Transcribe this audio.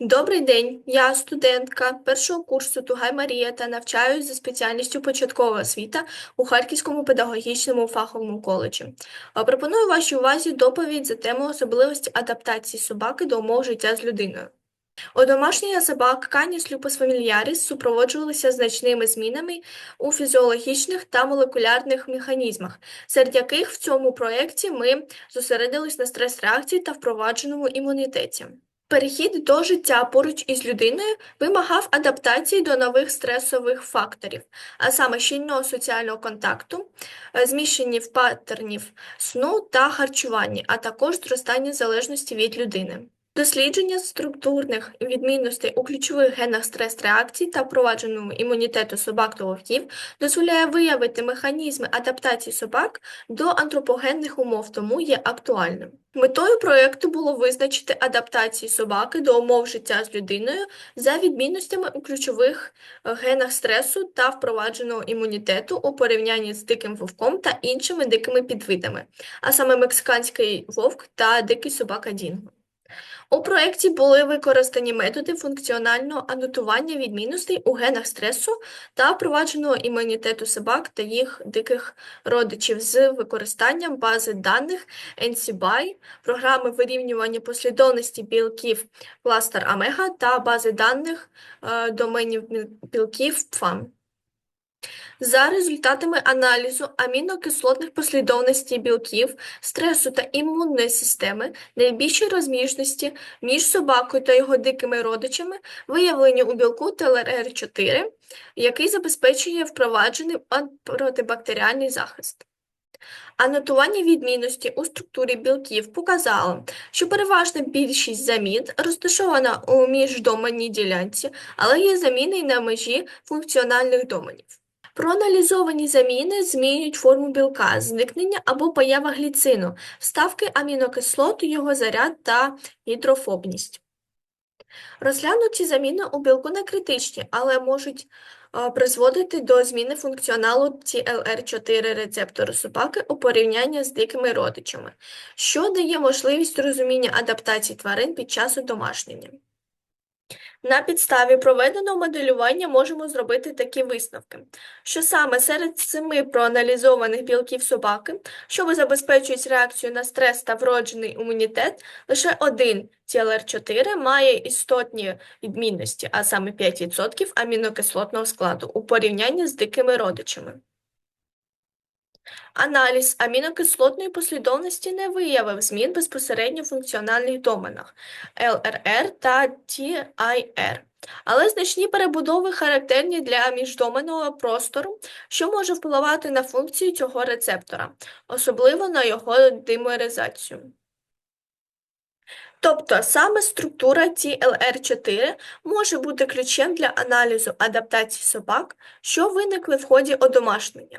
Добрий день, я студентка першого курсу Тугай Марія та навчаюсь за спеціальністю початкова освіта у Харківському педагогічному фаховому коледжі. Пропоную вашій увазі доповідь за тему особливості адаптації собаки до умов життя з людиною. Одомашнення собак Canis lupus familiaris супроводжувалися значними змінами у фізіологічних та молекулярних механізмах, серед яких в цьому проєкті ми зосередились на стрес-реакції та впровадженому імунітеті. Перехід до життя поруч із людиною вимагав адаптації до нових стресових факторів, а саме щільного соціального контакту, зміщені в паттернів сну та харчування, а також зростання залежності від людини. Дослідження структурних відмінностей у ключових генах стрес-реакцій та впровадженому імунітету собак та вовків дозволяє виявити механізми адаптації собак до антропогенних умов, тому є актуальним. Метою проєкту було визначити адаптації собаки до умов життя з людиною за відмінностями у ключових е, генах стресу та впровадженого імунітету у порівнянні з диким вовком та іншими дикими підвидами, а саме мексиканський вовк та дикий собака Дінго. У проєкті були використані методи функціонального анотування відмінностей у генах стресу та впровадженого імунітету собак та їх диких родичів з використанням бази даних NCBI, програми вирівнювання послідовності білків кластер Омега та бази даних е, доменів білків FAM. За результатами аналізу амінокислотних послідовностей білків, стресу та імунної системи, найбільші розміжності між собакою та його дикими родичами виявлені у білку ТЛР4, який забезпечує впроваджений протибактеріальний захист. Анотування відмінності у структурі білків показало, що переважна більшість замін розташована у міждоменній ділянці, але є заміни й на межі функціональних доменів. Проаналізовані заміни змінюють форму білка, зникнення або поява гліцину, вставки амінокислот, його заряд та гідрофобність. Розглянуті заміни у білку не критичні, але можуть е, призводити до зміни функціоналу TLR4 рецептору собаки у порівнянні з дикими родичами, що дає можливість розуміння адаптації тварин під час одомашнення. На підставі проведеного моделювання можемо зробити такі висновки, що саме серед семи проаналізованих білків собаки, що забезпечують реакцію на стрес та вроджений імунітет, лише один TLR4 має істотні відмінності, а саме 5% амінокислотного складу у порівнянні з дикими родичами. Аналіз амінокислотної послідовності не виявив змін безпосередньо в функціональних доменах ЛРР та TIR, але значні перебудови характерні для міждоменного простору, що може впливати на функцію цього рецептора, особливо на його димеризацію. Тобто саме структура TLR4 може бути ключем для аналізу адаптації собак, що виникли в ході одомашнення.